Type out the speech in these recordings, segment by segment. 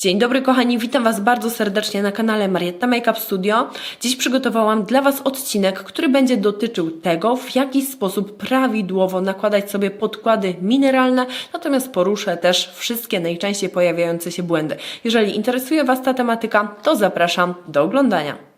Dzień dobry kochani, witam Was bardzo serdecznie na kanale Marietta Makeup Studio. Dziś przygotowałam dla Was odcinek, który będzie dotyczył tego, w jaki sposób prawidłowo nakładać sobie podkłady mineralne, natomiast poruszę też wszystkie najczęściej pojawiające się błędy. Jeżeli interesuje Was ta tematyka, to zapraszam do oglądania.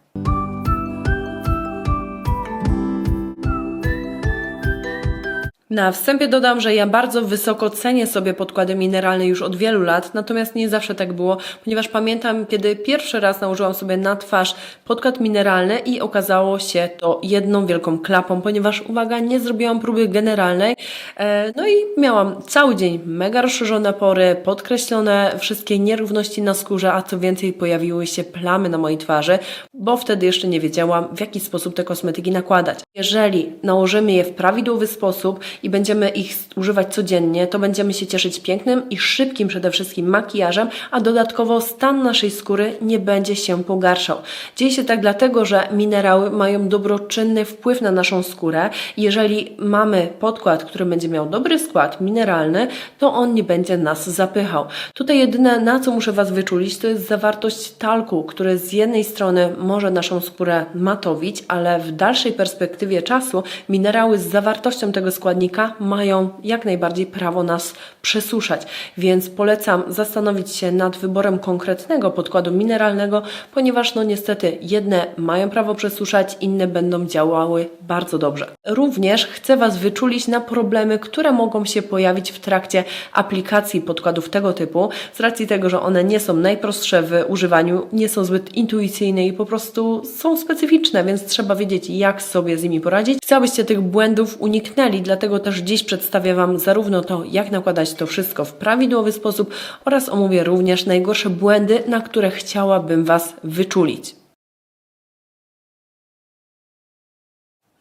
Na wstępie dodam, że ja bardzo wysoko cenię sobie podkłady mineralne już od wielu lat, natomiast nie zawsze tak było, ponieważ pamiętam, kiedy pierwszy raz nałożyłam sobie na twarz podkład mineralny i okazało się to jedną wielką klapą, ponieważ, uwaga, nie zrobiłam próby generalnej, e, no i miałam cały dzień mega rozszerzone pory, podkreślone wszystkie nierówności na skórze, a co więcej pojawiły się plamy na mojej twarzy, bo wtedy jeszcze nie wiedziałam, w jaki sposób te kosmetyki nakładać. Jeżeli nałożymy je w prawidłowy sposób i będziemy ich używać codziennie, to będziemy się cieszyć pięknym i szybkim przede wszystkim makijażem, a dodatkowo stan naszej skóry nie będzie się pogarszał. Dzieje się tak dlatego, że minerały mają dobroczynny wpływ na naszą skórę. Jeżeli mamy podkład, który będzie miał dobry skład mineralny, to on nie będzie nas zapychał. Tutaj jedyne, na co muszę Was wyczulić, to jest zawartość talku, który z jednej strony może naszą skórę matowić, ale w dalszej perspektywie czasu minerały z zawartością tego składnika mają jak najbardziej prawo nas przesuszać. Więc polecam zastanowić się nad wyborem konkretnego podkładu mineralnego, ponieważ no niestety jedne mają prawo przesuszać, inne będą działały bardzo dobrze. Również chcę Was wyczulić na problemy, które mogą się pojawić w trakcie aplikacji podkładów tego typu, z racji tego, że one nie są najprostsze w używaniu, nie są zbyt intuicyjne i po prostu są specyficzne, więc trzeba wiedzieć, jak sobie z nimi poradzić. Chcę, abyście tych błędów uniknęli, dlatego też dziś przedstawię Wam zarówno to, jak nakładać to wszystko w prawidłowy sposób oraz omówię również najgorsze błędy, na które chciałabym Was wyczulić.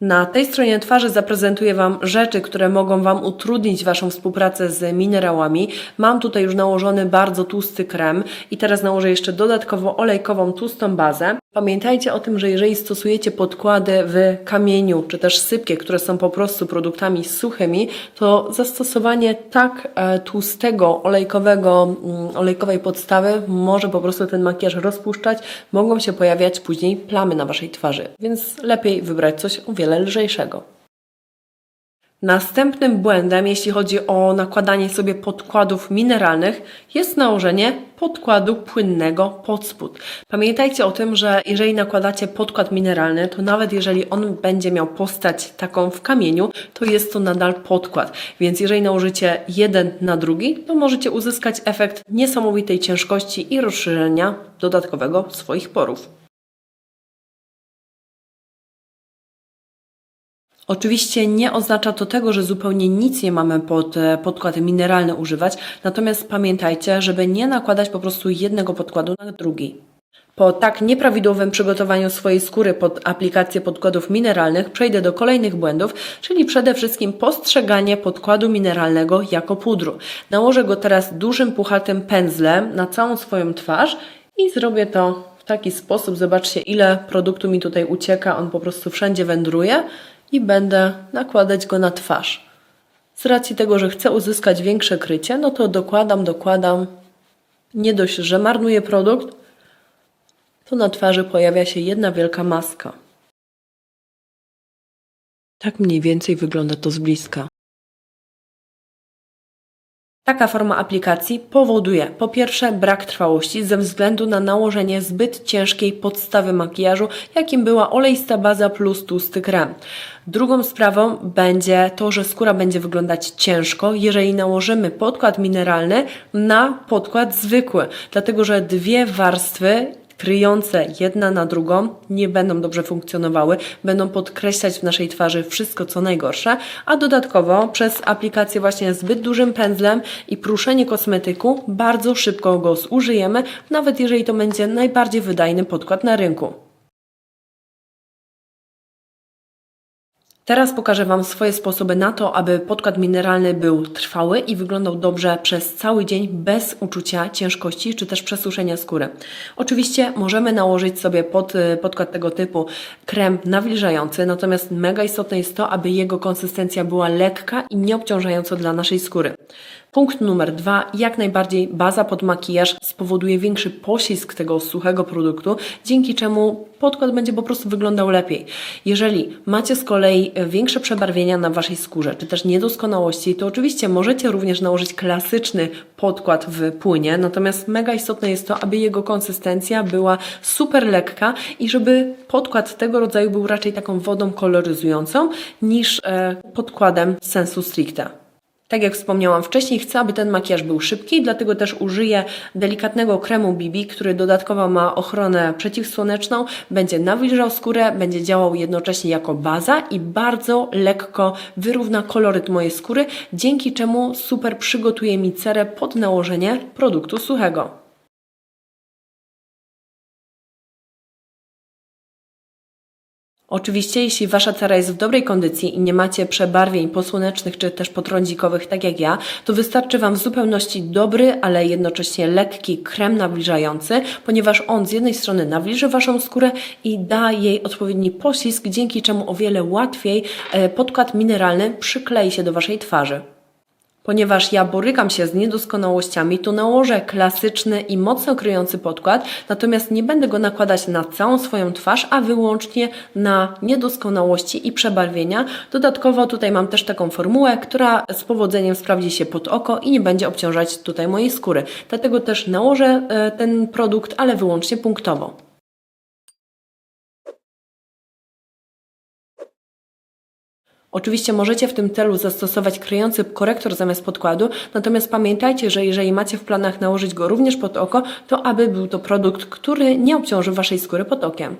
Na tej stronie twarzy zaprezentuję Wam rzeczy, które mogą Wam utrudnić Waszą współpracę z minerałami. Mam tutaj już nałożony bardzo tłusty krem i teraz nałożę jeszcze dodatkowo olejkową tłustą bazę. Pamiętajcie o tym, że jeżeli stosujecie podkłady w kamieniu, czy też sypkie, które są po prostu produktami suchymi, to zastosowanie tak e, tłustego, olejkowego, mm, olejkowej podstawy może po prostu ten makijaż rozpuszczać. Mogą się pojawiać później plamy na Waszej twarzy, więc lepiej wybrać coś o wiele lżejszego. Następnym błędem, jeśli chodzi o nakładanie sobie podkładów mineralnych, jest nałożenie podkładu płynnego pod spód. Pamiętajcie o tym, że jeżeli nakładacie podkład mineralny, to nawet jeżeli on będzie miał postać taką w kamieniu, to jest to nadal podkład. Więc jeżeli nałożycie jeden na drugi, to możecie uzyskać efekt niesamowitej ciężkości i rozszerzenia dodatkowego swoich porów. Oczywiście nie oznacza to tego, że zupełnie nic nie mamy pod e, podkłady mineralne używać, natomiast pamiętajcie, żeby nie nakładać po prostu jednego podkładu na drugi. Po tak nieprawidłowym przygotowaniu swojej skóry pod aplikację podkładów mineralnych przejdę do kolejnych błędów, czyli przede wszystkim postrzeganie podkładu mineralnego jako pudru. Nałożę go teraz dużym, puchatym pędzlem na całą swoją twarz i zrobię to w taki sposób. Zobaczcie, ile produktu mi tutaj ucieka, on po prostu wszędzie wędruje i będę nakładać go na twarz. Z racji tego, że chcę uzyskać większe krycie, no to dokładam, dokładam. Nie dość, że marnuję produkt, to na twarzy pojawia się jedna wielka maska. Tak mniej więcej wygląda to z bliska. Taka forma aplikacji powoduje po pierwsze brak trwałości ze względu na nałożenie zbyt ciężkiej podstawy makijażu, jakim była oleista baza plus tłusty krem. Drugą sprawą będzie to, że skóra będzie wyglądać ciężko, jeżeli nałożymy podkład mineralny na podkład zwykły, dlatego że dwie warstwy kryjące jedna na drugą nie będą dobrze funkcjonowały, będą podkreślać w naszej twarzy wszystko co najgorsze, a dodatkowo przez aplikację właśnie zbyt dużym pędzlem i pruszenie kosmetyku bardzo szybko go zużyjemy, nawet jeżeli to będzie najbardziej wydajny podkład na rynku. Teraz pokażę Wam swoje sposoby na to, aby podkład mineralny był trwały i wyglądał dobrze przez cały dzień bez uczucia ciężkości czy też przesuszenia skóry. Oczywiście możemy nałożyć sobie pod y, podkład tego typu krem nawilżający, natomiast mega istotne jest to, aby jego konsystencja była lekka i nie obciążająca dla naszej skóry. Punkt numer dwa, jak najbardziej baza pod makijaż spowoduje większy poślizg tego suchego produktu, dzięki czemu podkład będzie po prostu wyglądał lepiej. Jeżeli macie z kolei większe przebarwienia na Waszej skórze, czy też niedoskonałości, to oczywiście możecie również nałożyć klasyczny podkład w płynie, natomiast mega istotne jest to, aby jego konsystencja była super lekka i żeby podkład tego rodzaju był raczej taką wodą koloryzującą niż e, podkładem sensu stricte. Tak jak wspomniałam wcześniej, chcę, aby ten makijaż był szybki, dlatego też użyję delikatnego kremu BB, który dodatkowo ma ochronę przeciwsłoneczną, będzie nawilżał skórę, będzie działał jednocześnie jako baza i bardzo lekko wyrówna koloryt mojej skóry, dzięki czemu super przygotuje mi cerę pod nałożenie produktu suchego. Oczywiście, jeśli Wasza cera jest w dobrej kondycji i nie macie przebarwień posłonecznych czy też potrądzikowych, tak jak ja, to wystarczy Wam w zupełności dobry, ale jednocześnie lekki krem nawilżający, ponieważ on z jednej strony nawilży Waszą skórę i da jej odpowiedni poślizg, dzięki czemu o wiele łatwiej e, podkład mineralny przyklei się do Waszej twarzy. Ponieważ ja borykam się z niedoskonałościami, to nałożę klasyczny i mocno kryjący podkład, natomiast nie będę go nakładać na całą swoją twarz, a wyłącznie na niedoskonałości i przebarwienia. Dodatkowo tutaj mam też taką formułę, która z powodzeniem sprawdzi się pod oko i nie będzie obciążać tutaj mojej skóry. Dlatego też nałożę e, ten produkt, ale wyłącznie punktowo. Oczywiście możecie w tym celu zastosować kryjący korektor zamiast podkładu, natomiast pamiętajcie, że jeżeli macie w planach nałożyć go również pod oko, to aby był to produkt, który nie obciąży Waszej skóry pod okiem.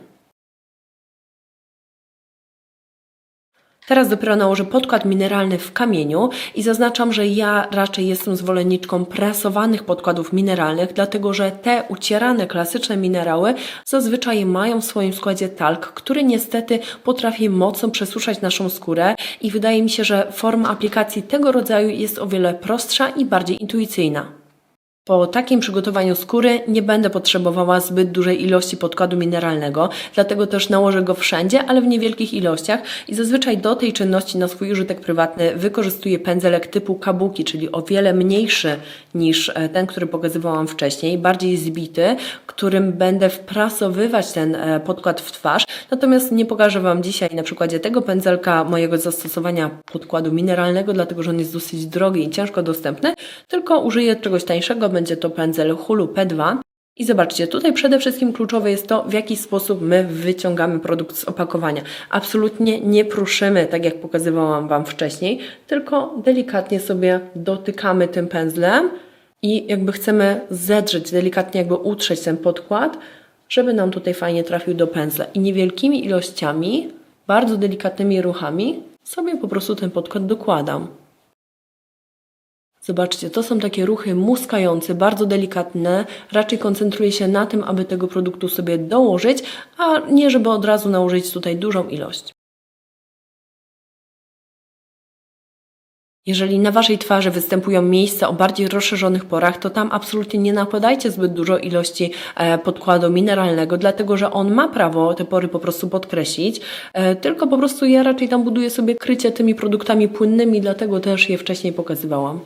Teraz dopiero nałożę podkład mineralny w kamieniu i zaznaczam, że ja raczej jestem zwolenniczką presowanych podkładów mineralnych, dlatego że te ucierane klasyczne minerały zazwyczaj mają w swoim składzie talk, który niestety potrafi mocno przesuszać naszą skórę i wydaje mi się, że forma aplikacji tego rodzaju jest o wiele prostsza i bardziej intuicyjna. Po takim przygotowaniu skóry nie będę potrzebowała zbyt dużej ilości podkładu mineralnego, dlatego też nałożę go wszędzie, ale w niewielkich ilościach i zazwyczaj do tej czynności na swój użytek prywatny wykorzystuję pędzelek typu kabuki, czyli o wiele mniejszy niż e, ten, który pokazywałam wcześniej, bardziej zbity, którym będę wprasowywać ten e, podkład w twarz. Natomiast nie pokażę Wam dzisiaj na przykładzie tego pędzelka mojego zastosowania podkładu mineralnego, dlatego że on jest dosyć drogi i ciężko dostępny, tylko użyję czegoś tańszego, będzie to pędzel Hulu P2. I zobaczcie, tutaj przede wszystkim kluczowe jest to, w jaki sposób my wyciągamy produkt z opakowania. Absolutnie nie pruszymy, tak jak pokazywałam Wam wcześniej, tylko delikatnie sobie dotykamy tym pędzlem i jakby chcemy zedrzeć, delikatnie jakby utrzeć ten podkład, żeby nam tutaj fajnie trafił do pędzla. I niewielkimi ilościami, bardzo delikatnymi ruchami sobie po prostu ten podkład dokładam. Zobaczcie, to są takie ruchy muskające, bardzo delikatne. Raczej koncentruję się na tym, aby tego produktu sobie dołożyć, a nie żeby od razu nałożyć tutaj dużą ilość. Jeżeli na Waszej twarzy występują miejsca o bardziej rozszerzonych porach, to tam absolutnie nie nakładajcie zbyt dużo ilości e, podkładu mineralnego, dlatego że on ma prawo te pory po prostu podkreślić, e, tylko po prostu ja raczej tam buduję sobie krycie tymi produktami płynnymi, dlatego też je wcześniej pokazywałam.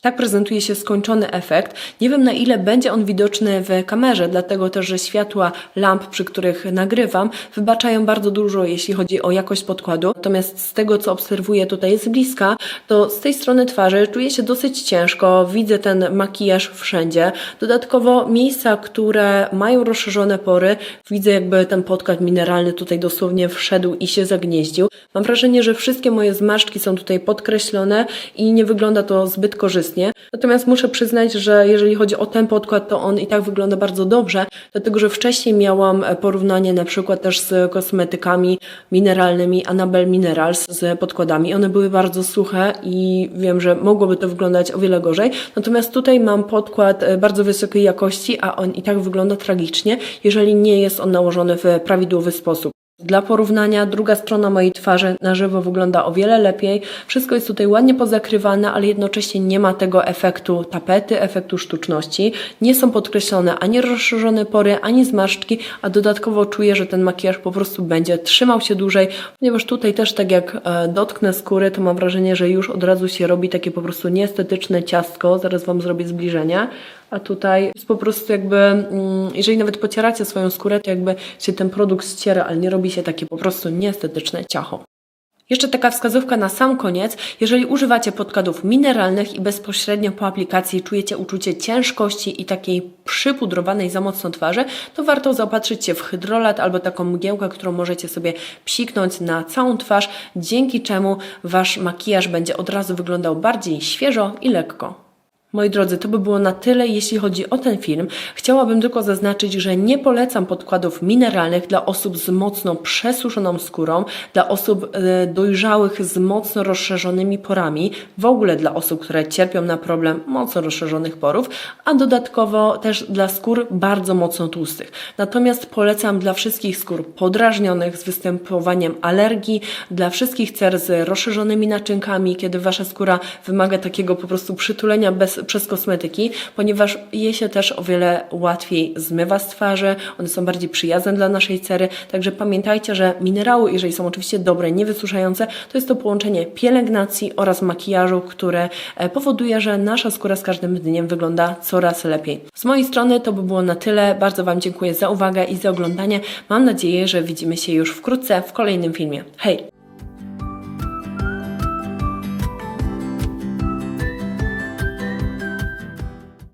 Tak prezentuje się skończony efekt. Nie wiem na ile będzie on widoczny w kamerze, dlatego też, że światła lamp, przy których nagrywam, wybaczają bardzo dużo, jeśli chodzi o jakość podkładu. Natomiast z tego, co obserwuję tutaj z bliska, to z tej strony twarzy czuję się dosyć ciężko, widzę ten makijaż wszędzie. Dodatkowo miejsca, które mają rozszerzone pory, widzę jakby ten podkład mineralny tutaj dosłownie wszedł i się zagnieździł. Mam wrażenie, że wszystkie moje zmarszczki są tutaj podkreślone i nie wygląda to zbyt korzystnie. Natomiast muszę przyznać, że jeżeli chodzi o ten podkład, to on i tak wygląda bardzo dobrze, dlatego że wcześniej miałam porównanie na przykład też z kosmetykami mineralnymi Annabelle Minerals z podkładami. One były bardzo suche i wiem, że mogłoby to wyglądać o wiele gorzej. Natomiast tutaj mam podkład bardzo wysokiej jakości, a on i tak wygląda tragicznie, jeżeli nie jest on nałożony w prawidłowy sposób. Dla porównania, druga strona mojej twarzy na żywo wygląda o wiele lepiej. Wszystko jest tutaj ładnie pozakrywane, ale jednocześnie nie ma tego efektu tapety, efektu sztuczności. Nie są podkreślone ani rozszerzone pory, ani zmarszczki, a dodatkowo czuję, że ten makijaż po prostu będzie trzymał się dłużej, ponieważ tutaj też tak jak e, dotknę skóry, to mam wrażenie, że już od razu się robi takie po prostu nieestetyczne ciastko. Zaraz Wam zrobię zbliżenie. A tutaj jest po prostu jakby, mm, jeżeli nawet pocieracie swoją skórę, to jakby się ten produkt ściera, ale nie robi się takie po prostu nieestetyczne ciacho. Jeszcze taka wskazówka na sam koniec. Jeżeli używacie podkładów mineralnych i bezpośrednio po aplikacji czujecie uczucie ciężkości i takiej przypudrowanej za mocno twarzy, to warto zaopatrzyć się w hydrolat albo taką mgiełkę, którą możecie sobie psiknąć na całą twarz, dzięki czemu Wasz makijaż będzie od razu wyglądał bardziej świeżo i lekko. Moi drodzy, to by było na tyle, jeśli chodzi o ten film. Chciałabym tylko zaznaczyć, że nie polecam podkładów mineralnych dla osób z mocno przesuszoną skórą, dla osób e, dojrzałych z mocno rozszerzonymi porami, w ogóle dla osób, które cierpią na problem mocno rozszerzonych porów, a dodatkowo też dla skór bardzo mocno tłustych. Natomiast polecam dla wszystkich skór podrażnionych z występowaniem alergii, dla wszystkich cer z rozszerzonymi naczynkami, kiedy wasza skóra wymaga takiego po prostu przytulenia bez, przez kosmetyki, ponieważ je się też o wiele łatwiej zmywa z twarzy, one są bardziej przyjazne dla naszej cery, także pamiętajcie, że minerały, jeżeli są oczywiście dobre, niewysuszające, to jest to połączenie pielęgnacji oraz makijażu, które e, powoduje, że nasza skóra z każdym dniem wygląda coraz lepiej. Z mojej strony to by było na tyle. Bardzo Wam dziękuję za uwagę i za oglądanie. Mam nadzieję, że widzimy się już wkrótce w kolejnym filmie. Hej!